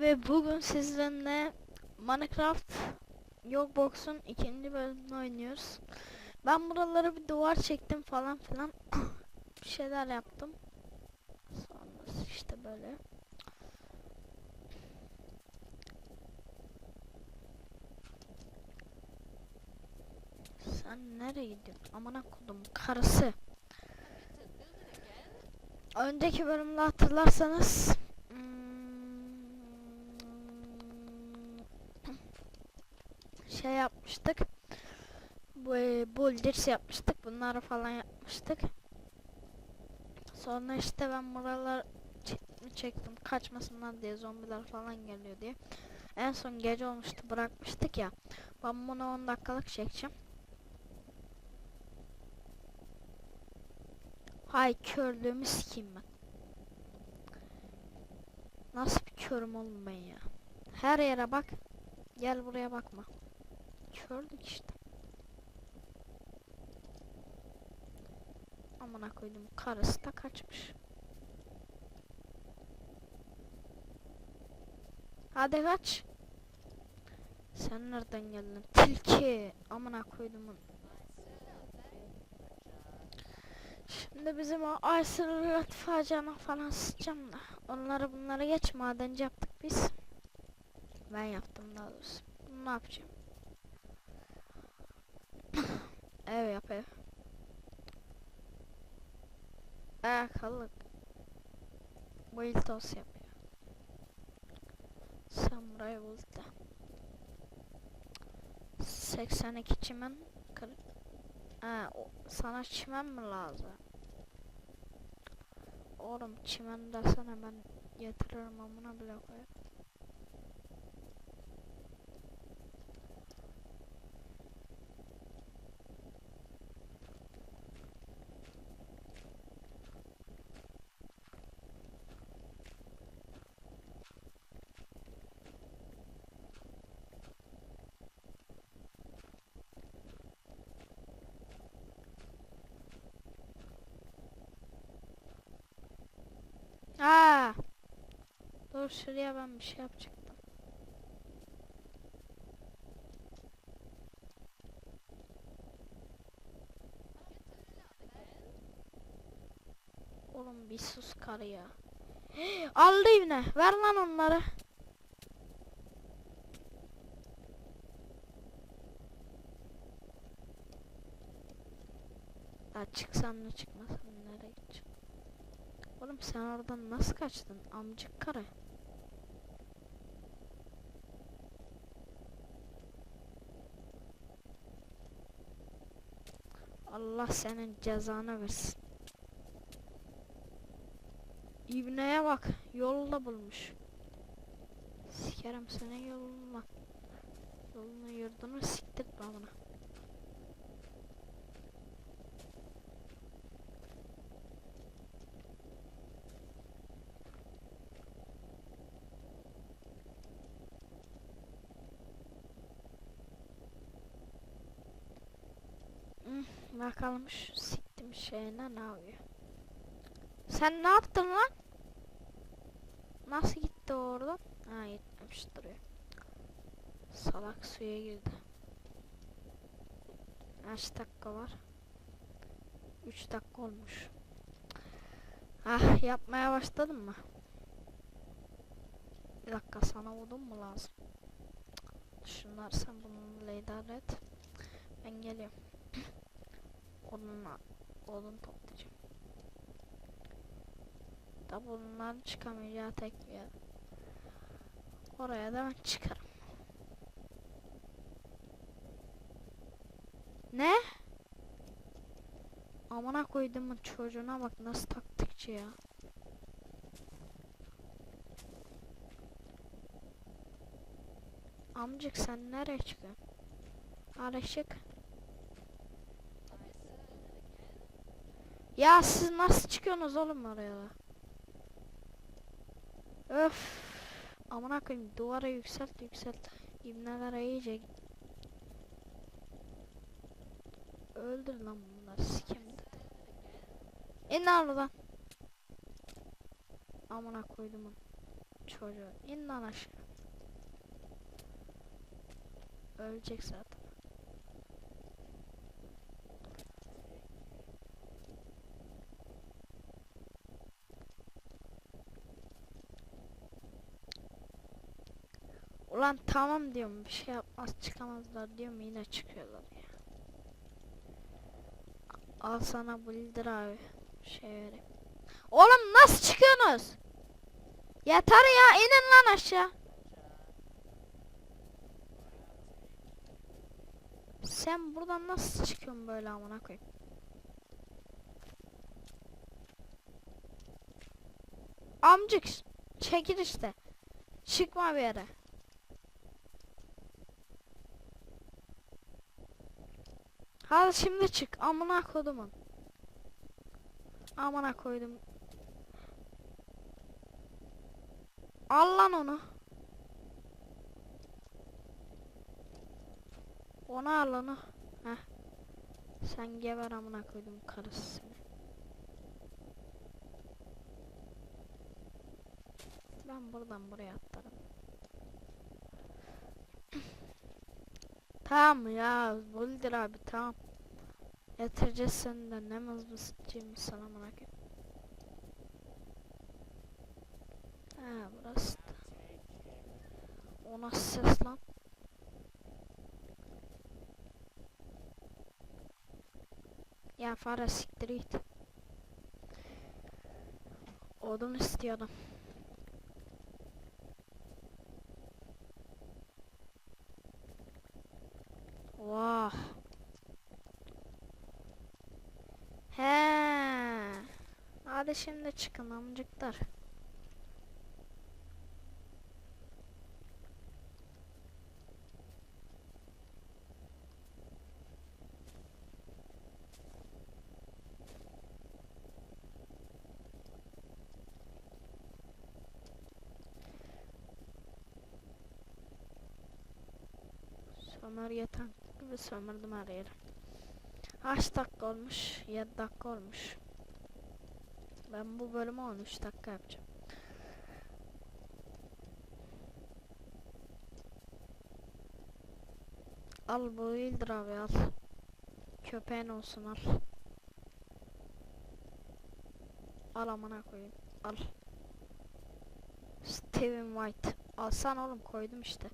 Ve bugün sizlerle Minecraft Yogbox'un ikinci bölümünü oynuyoruz. Ben buralara bir duvar çektim falan filan. bir şeyler yaptım. Sonrası işte böyle. Sen nereye gidiyorsun? Amına kodum karısı. Önceki bölümde hatırlarsanız şey yapmıştık. Bu e, boulders yapmıştık. Bunları falan yapmıştık. Sonra işte ben buralar çe- çektim kaçmasınlar diye zombiler falan geliyor diye. En son gece olmuştu bırakmıştık ya. Ben bunu 10 dakikalık çekeceğim. Hay körlüğümü sikeyim ben. Nasıl bir körüm oğlum ben ya. Her yere bak. Gel buraya bakma. Kördük işte. Amına koydum karısı da kaçmış. Hadi kaç. Sen nereden geldin? Tilki. Amına koydumun. Şimdi bizim o Arsenal faciana falan sıçacağım da. Onları bunları geç madenci yaptık biz. Ben yaptım daha doğrusu. Bunu ne yapacağım? ev yap ev. Ayakkabılık. Build yapıyor. Samuray build 82 çimen kır Ha, o, sana çimen mi lazım? Oğlum çimen desene ben getiririm amına bile koyarım. Dur şuraya ben bir şey yapacaktım. Oğlum bir sus karı ya. Aldı yine. Ver lan onları. Ya çıksan ne çıkmasan nereye gideceksin? Oğlum sen oradan nasıl kaçtın amcık karı? Allah senin cezanı versin. İbneye bak yolda bulmuş. Sikerim senin yoluna. Yolunu yurdunu siktirtme bana. Bakalım şu siktim şeyine ne yapıyor. Sen ne yaptın lan? Nasıl gitti o oradan? Ha gitmemiş duruyor. Salak suya girdi. Kaç dakika var? 3 dakika olmuş. Ah yapmaya başladın mı? Bir dakika sana odun mu lazım? Şunlar sen bununla idare et. Ben geliyorum. Odunla odun toplayacağım. Da bunların çıkamayacağı tek bir yer. Oraya da ben çıkarım. Ne? Amına koyduğumun çocuğuna bak nasıl taktikçi ya. Amcık sen nereye çıkıyorsun? Arışık. Ya siz nasıl çıkıyorsunuz oğlum oraya da? Öf. Amına koyayım duvara yükselt yükselt. İbnelere iyice Öldür lan bunları sikim dedi. İn lan oradan. Amına koydum çocuğu. İn lan aşağı. Ölecek zaten. Ulan tamam diyorum bir şey yapmaz çıkamazlar diyorum yine çıkıyorlar ya. Al sana builder abi. Şey vereyim. Oğlum nasıl çıkıyorsunuz? Yeter ya inin lan aşağı. Sen buradan nasıl çıkıyorsun böyle amına koyayım? Amcık çekil işte. Çıkma bir yere. Hadi şimdi çık. Amına kodumun. Amına koydum. Al lan onu. Onu al onu. Heh. Sen geber amına koydum karısı seni. Ben buradan buraya atlarım. Tamam ya Buldir abi tamam. Yatıracağız seni de ne mızmızcıymış sana amına koyayım. Ha burası da. O nasıl ses lan? Ya fare siktir git. Odun istiyordum. Hadi şimdi çıkın amcıklar. Sömür yatan gibi sömürdüm her yeri. Kaç dakika olmuş? 7 dakika olmuş. Ben bu bölümü 13 dakika yapacağım. Al bu değildir abi al. Köpeğin olsun al. Al amına koyayım. Al. Steven White. Alsan oğlum koydum işte.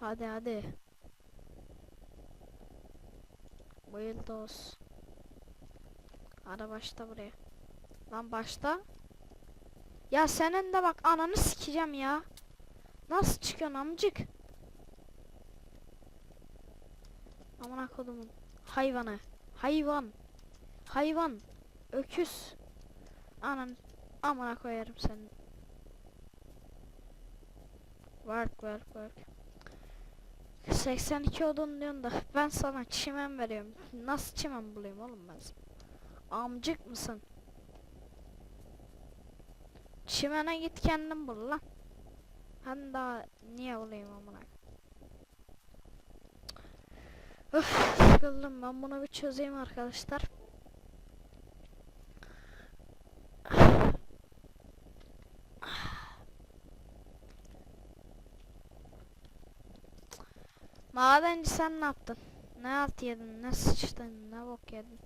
Hadi hadi. Bayıldı olsun. Ara başta buraya. Lan başta. Ya senin de bak ananı sikeceğim ya. Nasıl çıkıyorsun amcık? Amına kodumun hayvanı. Hayvan. Hayvan. Öküz. Anan amına koyarım seni. Work work work. 82 odun diyorsun da ben sana çimen veriyorum. Nasıl çimen bulayım oğlum ben sana? Amcık mısın? Çimene git kendin bul lan. Ben daha niye bulayım amına? Öf sıkıldım ben bunu bir çözeyim arkadaşlar. Madenci sen ne yaptın? Ne alt yedin? Ne sıçtın? Ne bok yedin?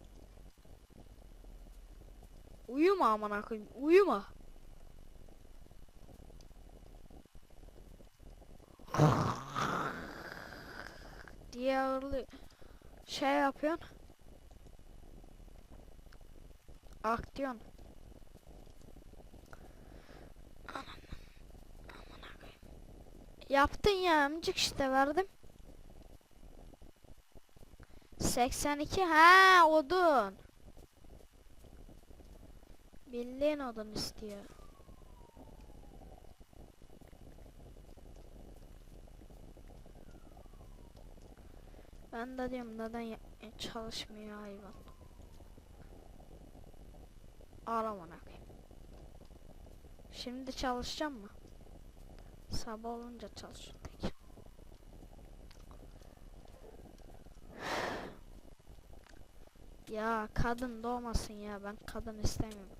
Uyuma amına koyayım. Uyuma. diye ağırlı şey yapıyorsun. Aktıyorsun. Yaptın ya amcık işte verdim. 82 ha odun. Bildiğin odun istiyor. Ben de diyorum neden ya- çalışmıyor hayvan. Ağlamana koyayım. Şimdi çalışacağım mı? Sabah olunca çalışacağım. tek. Ya kadın doğmasın ya ben kadın istemiyorum.